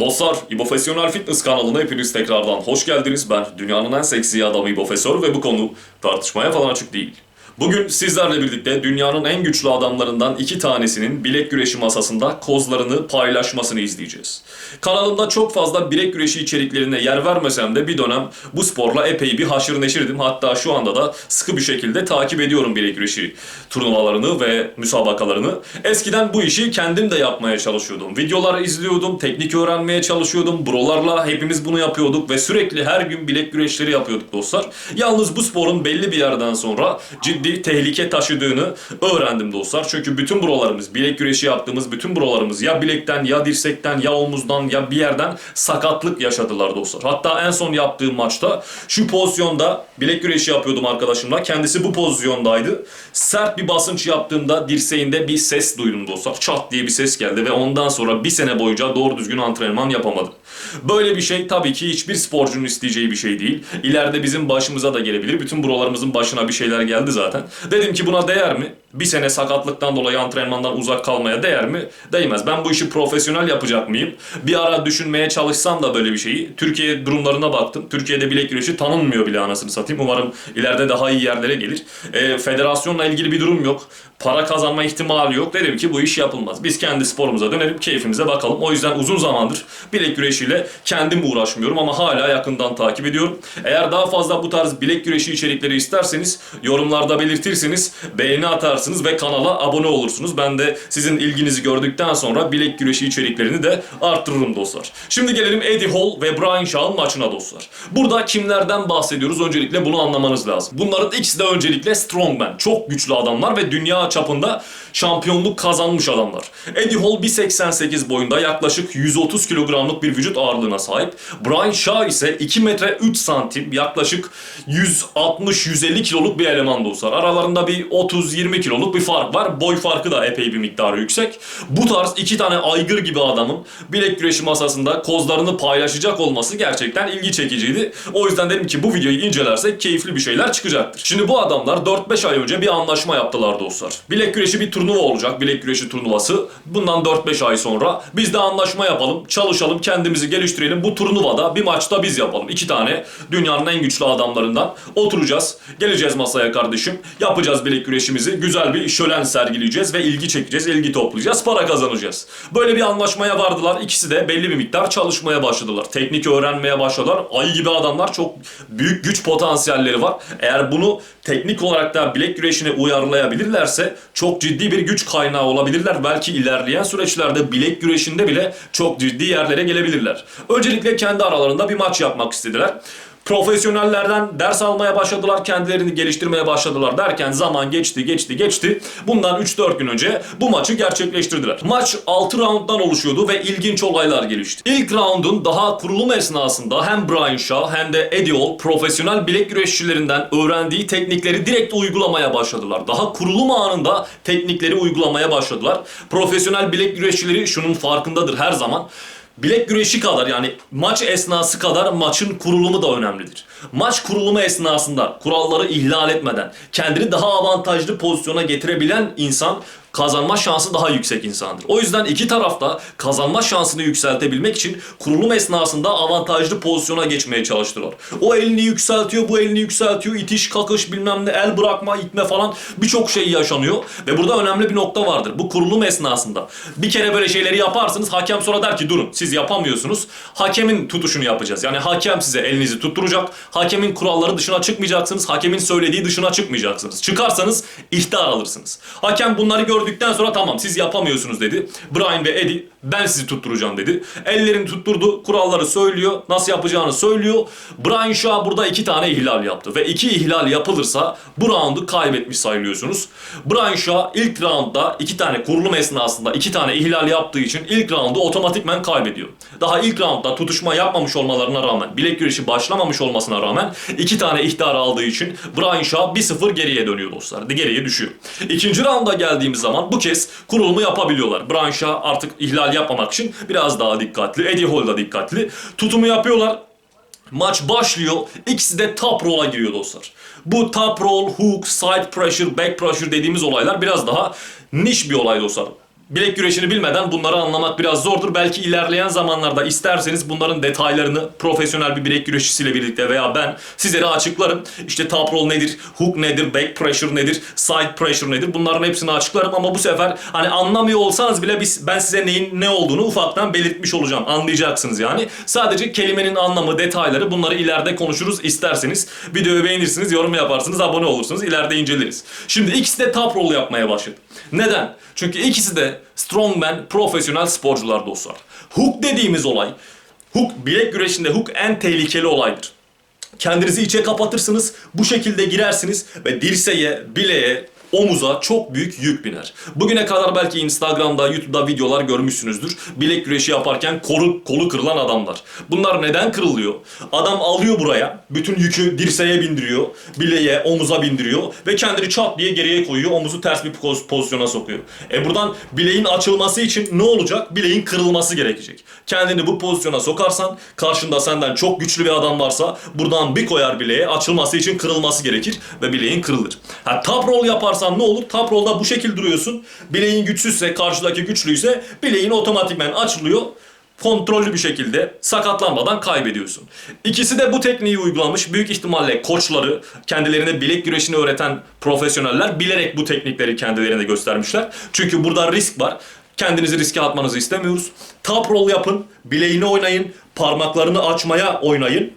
Dostlar, İbofesyonel Fitness kanalına hepiniz tekrardan hoş geldiniz. Ben dünyanın en seksi adamı İbofesör ve bu konu tartışmaya falan açık değil. Bugün sizlerle birlikte dünyanın en güçlü adamlarından iki tanesinin bilek güreşi masasında kozlarını paylaşmasını izleyeceğiz. Kanalımda çok fazla bilek güreşi içeriklerine yer vermesem de bir dönem bu sporla epey bir haşır neşirdim. Hatta şu anda da sıkı bir şekilde takip ediyorum bilek güreşi turnuvalarını ve müsabakalarını. Eskiden bu işi kendim de yapmaya çalışıyordum. Videolar izliyordum, teknik öğrenmeye çalışıyordum. Brolarla hepimiz bunu yapıyorduk ve sürekli her gün bilek güreşleri yapıyorduk dostlar. Yalnız bu sporun belli bir yerden sonra ciddi tehlike taşıdığını öğrendim dostlar. Çünkü bütün brolarımız, bilek güreşi yaptığımız bütün brolarımız ya bilekten ya dirsekten ya omuzdan ya bir yerden sakatlık yaşadılar dostlar. Hatta en son yaptığım maçta şu pozisyonda bilek güreşi yapıyordum arkadaşımla. Kendisi bu pozisyondaydı. Sert bir basınç yaptığımda dirseğinde bir ses duydum dostlar. Çat diye bir ses geldi ve ondan sonra bir sene boyunca doğru düzgün antrenman yapamadım. Böyle bir şey tabii ki hiçbir sporcunun isteyeceği bir şey değil. İleride bizim başımıza da gelebilir. Bütün buralarımızın başına bir şeyler geldi zaten. Dedim ki buna değer mi? Bir sene sakatlıktan dolayı antrenmandan uzak kalmaya değer mi? Değmez. Ben bu işi profesyonel yapacak mıyım? Bir ara düşünmeye çalışsam da böyle bir şeyi. Türkiye durumlarına baktım. Türkiye'de bilek güreşi tanınmıyor bile anasını satayım. Umarım ileride daha iyi yerlere gelir. E, federasyonla ilgili bir durum yok. Para kazanma ihtimali yok. Dedim ki bu iş yapılmaz. Biz kendi sporumuza dönelim, keyfimize bakalım. O yüzden uzun zamandır bilek güreşiyle kendim uğraşmıyorum ama hala yakından takip ediyorum. Eğer daha fazla bu tarz bilek güreşi içerikleri isterseniz yorumlarda belirtirseniz beğeni atarsınız ve kanala abone olursunuz. Ben de sizin ilginizi gördükten sonra bilek güreşi içeriklerini de arttırırım dostlar. Şimdi gelelim Eddie Hall ve Brian Shaw'ın maçına dostlar. Burada kimlerden bahsediyoruz? Öncelikle bunu anlamanız lazım. Bunların ikisi de öncelikle strongman. Çok güçlü adamlar ve dünya çapında şampiyonluk kazanmış adamlar. Eddie Hall 1.88 boyunda yaklaşık 130 kilogramlık bir vücut ağırlığına sahip. Brian Shaw ise 2 metre 3 santim yaklaşık 160-150 kiloluk bir eleman dostlar. Aralarında bir 30-20 kiloluk bir fark var. Boy farkı da epey bir miktarı yüksek. Bu tarz iki tane aygır gibi adamın bilek güreşi masasında kozlarını paylaşacak olması gerçekten ilgi çekiciydi. O yüzden dedim ki bu videoyu incelersek keyifli bir şeyler çıkacaktır. Şimdi bu adamlar 4-5 ay önce bir anlaşma yaptılar dostlar. Bilek güreşi bir turnuva olacak. Bilek güreşi turnuvası. Bundan 4-5 ay sonra biz de anlaşma yapalım, çalışalım, kendimizi geliştirelim. Bu turnuvada bir maçta biz yapalım. İki tane dünyanın en güçlü adamlarından oturacağız. Geleceğiz masaya kardeşim. Yapacağız bilek güreşimizi. Güzel bir şölen sergileyeceğiz ve ilgi çekeceğiz, ilgi toplayacağız, para kazanacağız. Böyle bir anlaşmaya vardılar. İkisi de belli bir miktar çalışmaya başladılar. Teknik öğrenmeye başladılar. Ayı gibi adamlar çok büyük güç potansiyelleri var. Eğer bunu teknik olarak da bilek güreşine uyarlayabilirlerse çok ciddi bir güç kaynağı olabilirler. Belki ilerleyen süreçlerde bilek güreşinde bile çok ciddi yerlere gelebilirler. Öncelikle kendi aralarında bir maç yapmak istediler. Profesyonellerden ders almaya başladılar, kendilerini geliştirmeye başladılar derken zaman geçti, geçti, geçti. Bundan 3-4 gün önce bu maçı gerçekleştirdiler. Maç 6 rounddan oluşuyordu ve ilginç olaylar gelişti. İlk roundun daha kurulum esnasında hem Brian Shaw hem de Eddie Hall profesyonel bilek güreşçilerinden öğrendiği teknikleri direkt uygulamaya başladılar. Daha kurulum anında teknikleri uygulamaya başladılar. Profesyonel bilek güreşçileri şunun farkındadır her zaman. Bilek güreşi kadar yani maç esnası kadar maçın kurulumu da önemlidir. Maç kurulumu esnasında kuralları ihlal etmeden kendini daha avantajlı pozisyona getirebilen insan kazanma şansı daha yüksek insandır. O yüzden iki tarafta kazanma şansını yükseltebilmek için kurulum esnasında avantajlı pozisyona geçmeye çalıştılar. O elini yükseltiyor, bu elini yükseltiyor, itiş, kakış bilmem ne, el bırakma, itme falan birçok şey yaşanıyor. Ve burada önemli bir nokta vardır. Bu kurulum esnasında bir kere böyle şeyleri yaparsınız, hakem sonra der ki durun siz yapamıyorsunuz. Hakemin tutuşunu yapacağız. Yani hakem size elinizi tutturacak. Hakemin kuralları dışına çıkmayacaksınız. Hakemin söylediği dışına çıkmayacaksınız. Çıkarsanız ihtar alırsınız. Hakem bunları gördükten sonra tamam siz yapamıyorsunuz dedi. Brian ve Eddie ben sizi tutturacağım dedi. Ellerini tutturdu. Kuralları söylüyor. Nasıl yapacağını söylüyor. Brian Shaw burada iki tane ihlal yaptı. Ve iki ihlal yapılırsa bu roundu kaybetmiş sayılıyorsunuz. Brian Shaw ilk roundda iki tane kurulum esnasında iki tane ihlal yaptığı için ilk roundu otomatikmen kaybediyor. Daha ilk roundda tutuşma yapmamış olmalarına rağmen, bilek güreşi başlamamış olmasına rağmen iki tane ihtar aldığı için Brian Shaw 1-0 geriye dönüyor dostlar. Geriye düşüyor. İkinci rounda geldiğimiz zaman bu kez kurulumu yapabiliyorlar. Brian Shaw artık ihlal yapmamak için biraz daha dikkatli. Eddie Hall da dikkatli. Tutumu yapıyorlar. Maç başlıyor. İkisi de top roll'a giriyor dostlar. Bu top roll, hook, side pressure, back pressure dediğimiz olaylar biraz daha niş bir olay dostlar. Bilek güreşini bilmeden bunları anlamak biraz zordur. Belki ilerleyen zamanlarda isterseniz bunların detaylarını profesyonel bir bilek güreşçisiyle birlikte veya ben sizlere açıklarım. İşte top roll nedir, hook nedir, back pressure nedir, side pressure nedir bunların hepsini açıklarım ama bu sefer hani anlamıyor olsanız bile biz, ben size neyin ne olduğunu ufaktan belirtmiş olacağım. Anlayacaksınız yani. Sadece kelimenin anlamı, detayları bunları ileride konuşuruz isterseniz. Videoyu beğenirsiniz, yorum yaparsınız, abone olursunuz. ileride inceleriz. Şimdi ikisi de top roll yapmaya başladı. Neden? Çünkü ikisi de strongman profesyonel sporcular dostlar. Hook dediğimiz olay, hook bilek güreşinde hook en tehlikeli olaydır. Kendinizi içe kapatırsınız, bu şekilde girersiniz ve dirseğe, bileğe, omuza çok büyük yük biner. Bugüne kadar belki Instagram'da, YouTube'da videolar görmüşsünüzdür. Bilek güreşi yaparken kolu, kolu kırılan adamlar. Bunlar neden kırılıyor? Adam alıyor buraya, bütün yükü dirseğe bindiriyor, bileğe, omuza bindiriyor ve kendini çat diye geriye koyuyor, omuzu ters bir poz- pozisyona sokuyor. E buradan bileğin açılması için ne olacak? Bileğin kırılması gerekecek. Kendini bu pozisyona sokarsan, karşında senden çok güçlü bir adam varsa buradan bir koyar bileğe, açılması için kırılması gerekir ve bileğin kırılır. Ha top roll yaparsan ne olur? Top roll'da bu şekil duruyorsun. Bileğin güçsüzse, karşıdaki güçlüyse bileğin otomatikmen açılıyor kontrollü bir şekilde sakatlanmadan kaybediyorsun. İkisi de bu tekniği uygulamış. Büyük ihtimalle koçları, kendilerine bilek güreşini öğreten profesyoneller bilerek bu teknikleri kendilerine göstermişler. Çünkü burada risk var. Kendinizi riske atmanızı istemiyoruz. Top roll yapın, bileğini oynayın, parmaklarını açmaya oynayın.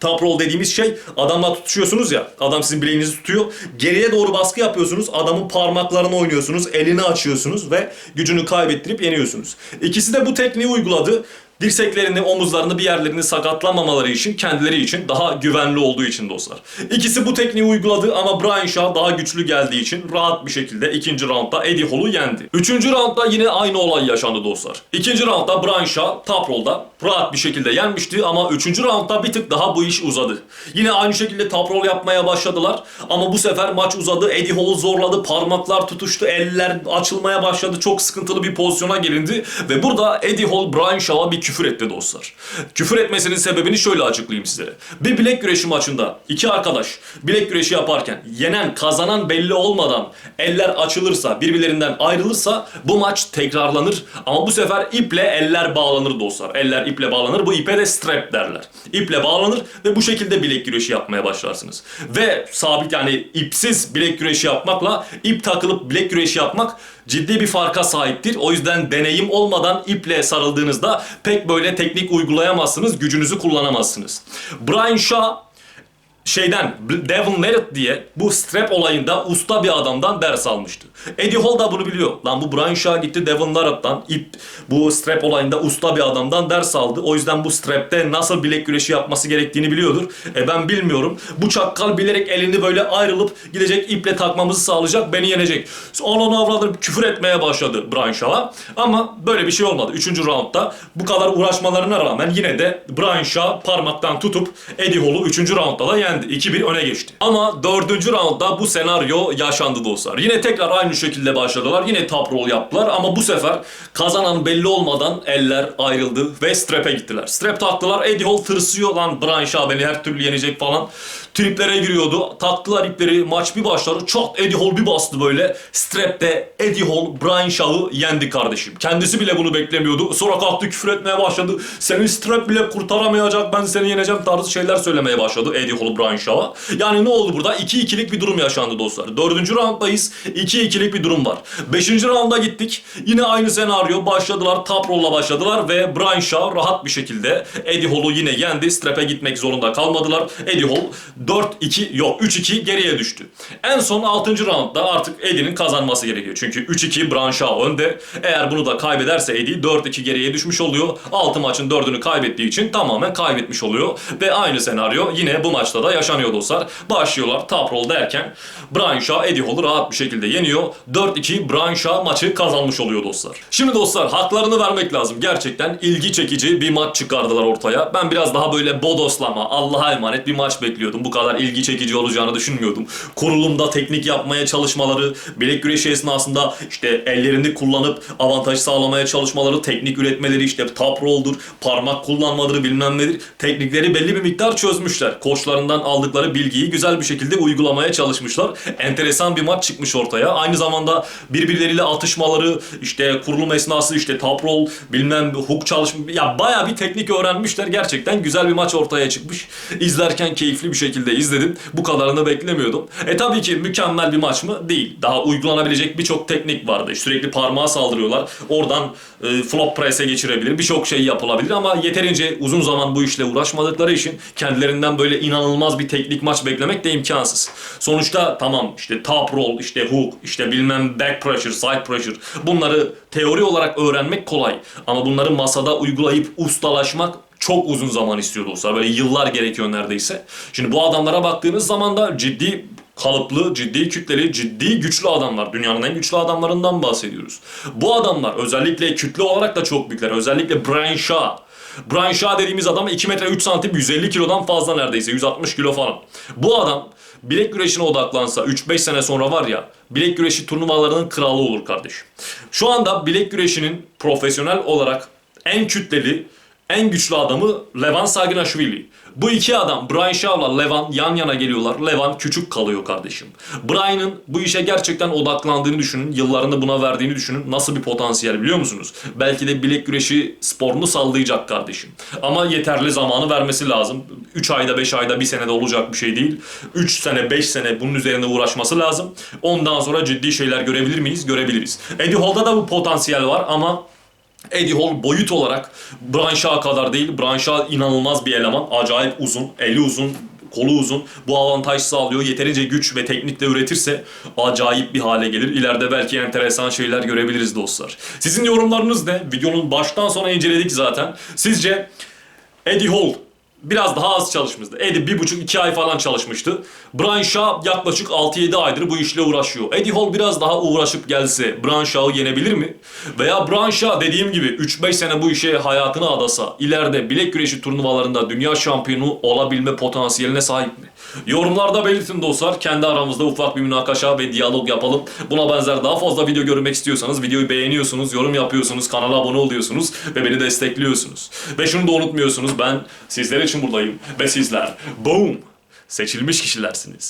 Top roll dediğimiz şey adamla tutuşuyorsunuz ya. Adam sizin bileğinizi tutuyor. Geriye doğru baskı yapıyorsunuz. Adamın parmaklarını oynuyorsunuz. Elini açıyorsunuz ve gücünü kaybettirip yeniyorsunuz. İkisi de bu tekniği uyguladı. Dirseklerini, omuzlarını, bir yerlerini sakatlamamaları için, kendileri için daha güvenli olduğu için dostlar. İkisi bu tekniği uyguladı ama Brian Shaw daha güçlü geldiği için rahat bir şekilde ikinci roundda Eddie Hall'u yendi. Üçüncü roundda yine aynı olay yaşandı dostlar. İkinci roundda Brian Shaw top roll'da rahat bir şekilde yenmişti ama üçüncü roundda bir tık daha bu iş uzadı. Yine aynı şekilde top roll yapmaya başladılar ama bu sefer maç uzadı. Eddie Hall'u zorladı, parmaklar tutuştu, eller açılmaya başladı. Çok sıkıntılı bir pozisyona gelindi ve burada Eddie Hall Brian Shaw'a bir küfür etti dostlar. Küfür etmesinin sebebini şöyle açıklayayım sizlere. Bir bilek güreşi maçında iki arkadaş bilek güreşi yaparken yenen kazanan belli olmadan eller açılırsa birbirlerinden ayrılırsa bu maç tekrarlanır ama bu sefer iple eller bağlanır dostlar. Eller iple bağlanır. Bu ipe de strap derler. İple bağlanır ve bu şekilde bilek güreşi yapmaya başlarsınız. Ve sabit yani ipsiz bilek güreşi yapmakla ip takılıp bilek güreşi yapmak ciddi bir farka sahiptir. O yüzden deneyim olmadan iple sarıldığınızda pek böyle teknik uygulayamazsınız, gücünüzü kullanamazsınız. Brian Shaw şeyden Devon Merritt diye bu strap olayında usta bir adamdan ders almıştı. Eddie Hall da bunu biliyor. Lan bu Brian Shaw gitti Devon Merritt'tan ip bu strap olayında usta bir adamdan ders aldı. O yüzden bu strapte nasıl bilek güreşi yapması gerektiğini biliyordur. E ben bilmiyorum. Bu çakkal bilerek elini böyle ayrılıp gidecek iple takmamızı sağlayacak beni yenecek. Ananı avradım küfür etmeye başladı Brian Shaw'a. Ama böyle bir şey olmadı. Üçüncü roundda bu kadar uğraşmalarına rağmen yine de Brian Shaw parmaktan tutup Eddie Hall'u üçüncü roundda da yendi. 2-1 öne geçti. Ama dördüncü roundda bu senaryo yaşandı dostlar. Yine tekrar aynı şekilde başladılar. Yine top roll yaptılar ama bu sefer kazanan belli olmadan eller ayrıldı ve strap'e gittiler. Strap taktılar. Eddie Hall tırsıyor lan Brian Shaw beni her türlü yenecek falan. Triplere giriyordu. Taktılar ipleri. Maç bir başladı. Çok Eddie Hall bir bastı böyle. Strap'te Eddie Hall Brian Shaw'ı yendi kardeşim. Kendisi bile bunu beklemiyordu. Sonra kalktı küfür etmeye başladı. Seni strap bile kurtaramayacak ben seni yeneceğim tarzı şeyler söylemeye başladı Eddie Hall Brian. Yani ne oldu burada? 2-2'lik bir durum yaşandı dostlar. Dördüncü rounddayız. 2-2'lik bir durum var. Beşinci rounda gittik. Yine aynı senaryo. Başladılar. Top başladılar ve Brian rahat bir şekilde Eddie Hall'u yine yendi. Strap'e gitmek zorunda kalmadılar. Eddie Hall 4-2 yok 3-2 geriye düştü. En son 6. roundda artık Eddie'nin kazanması gerekiyor. Çünkü 3-2 Brian önde. Eğer bunu da kaybederse Eddie 4-2 geriye düşmüş oluyor. 6 maçın 4'ünü kaybettiği için tamamen kaybetmiş oluyor. Ve aynı senaryo yine bu maçta da yaşanıyor dostlar. Başlıyorlar top roll derken Brian Shaw Eddie Hall'u rahat bir şekilde yeniyor. 4-2 Brian Shaw maçı kazanmış oluyor dostlar. Şimdi dostlar haklarını vermek lazım. Gerçekten ilgi çekici bir maç çıkardılar ortaya. Ben biraz daha böyle bodoslama, Allah'a emanet bir maç bekliyordum. Bu kadar ilgi çekici olacağını düşünmüyordum. Kurulumda teknik yapmaya çalışmaları, bilek güreşi esnasında işte ellerini kullanıp avantaj sağlamaya çalışmaları, teknik üretmeleri işte top roll'dur, parmak kullanmaları bilmem nedir. Teknikleri belli bir miktar çözmüşler. Koçlarından Oradan aldıkları bilgiyi güzel bir şekilde uygulamaya çalışmışlar. Enteresan bir maç çıkmış ortaya. Aynı zamanda birbirleriyle atışmaları, işte kurulum esnası işte top roll, bilmem hook çalışma ya bayağı bir teknik öğrenmişler. Gerçekten güzel bir maç ortaya çıkmış. İzlerken keyifli bir şekilde izledim. Bu kadarını beklemiyordum. E tabii ki mükemmel bir maç mı? Değil. Daha uygulanabilecek birçok teknik vardı. Sürekli parmağa saldırıyorlar. Oradan e, flop press'e geçirebilir. Birçok şey yapılabilir ama yeterince uzun zaman bu işle uğraşmadıkları için kendilerinden böyle inanılmaz bir teknik maç beklemek de imkansız. Sonuçta tamam işte top roll, işte hook, işte bilmem back pressure, side pressure bunları teori olarak öğrenmek kolay. Ama bunları masada uygulayıp ustalaşmak çok uzun zaman istiyor dostlar. Böyle yıllar gerekiyor neredeyse. Şimdi bu adamlara baktığınız zaman da ciddi kalıplı, ciddi kütleli, ciddi güçlü adamlar. Dünyanın en güçlü adamlarından bahsediyoruz. Bu adamlar özellikle kütle olarak da çok büyükler. Özellikle Brian Shaw. Brian Shaw dediğimiz adam 2 metre 3 santim 150 kilodan fazla neredeyse 160 kilo falan. Bu adam bilek güreşine odaklansa 3-5 sene sonra var ya bilek güreşi turnuvalarının kralı olur kardeşim. Şu anda bilek güreşinin profesyonel olarak en kütleli en güçlü adamı Levan Saginashvili. Bu iki adam Brian Shaw'la Levan yan yana geliyorlar. Levan küçük kalıyor kardeşim. Brian'ın bu işe gerçekten odaklandığını düşünün. Yıllarını buna verdiğini düşünün. Nasıl bir potansiyel biliyor musunuz? Belki de bilek güreşi sporunu sallayacak kardeşim. Ama yeterli zamanı vermesi lazım. 3 ayda 5 ayda 1 senede olacak bir şey değil. 3 sene 5 sene bunun üzerinde uğraşması lazım. Ondan sonra ciddi şeyler görebilir miyiz? Görebiliriz. Eddie Hall'da da bu potansiyel var ama Eddie Hall boyut olarak Brian Shaw kadar değil. Brian Shaw inanılmaz bir eleman. Acayip uzun, eli uzun, kolu uzun. Bu avantaj sağlıyor. Yeterince güç ve teknikle üretirse acayip bir hale gelir. İleride belki enteresan şeyler görebiliriz dostlar. Sizin yorumlarınız ne? Videonun baştan sona inceledik zaten. Sizce Eddie Hall biraz daha az çalışmıştı. Eddie bir buçuk iki ay falan çalışmıştı. Brian Shaw yaklaşık 6-7 aydır bu işle uğraşıyor. Eddie Hall biraz daha uğraşıp gelse Brian Shaw'ı yenebilir mi? Veya Brian Shaw dediğim gibi 3-5 sene bu işe hayatını adasa ileride bilek güreşi turnuvalarında dünya şampiyonu olabilme potansiyeline sahip mi? Yorumlarda belirtin dostlar. Kendi aramızda ufak bir münakaşa ve diyalog yapalım. Buna benzer daha fazla video görmek istiyorsanız videoyu beğeniyorsunuz, yorum yapıyorsunuz, kanala abone oluyorsunuz ve beni destekliyorsunuz. Ve şunu da unutmuyorsunuz ben sizler için buradayım ve sizler boom seçilmiş kişilersiniz.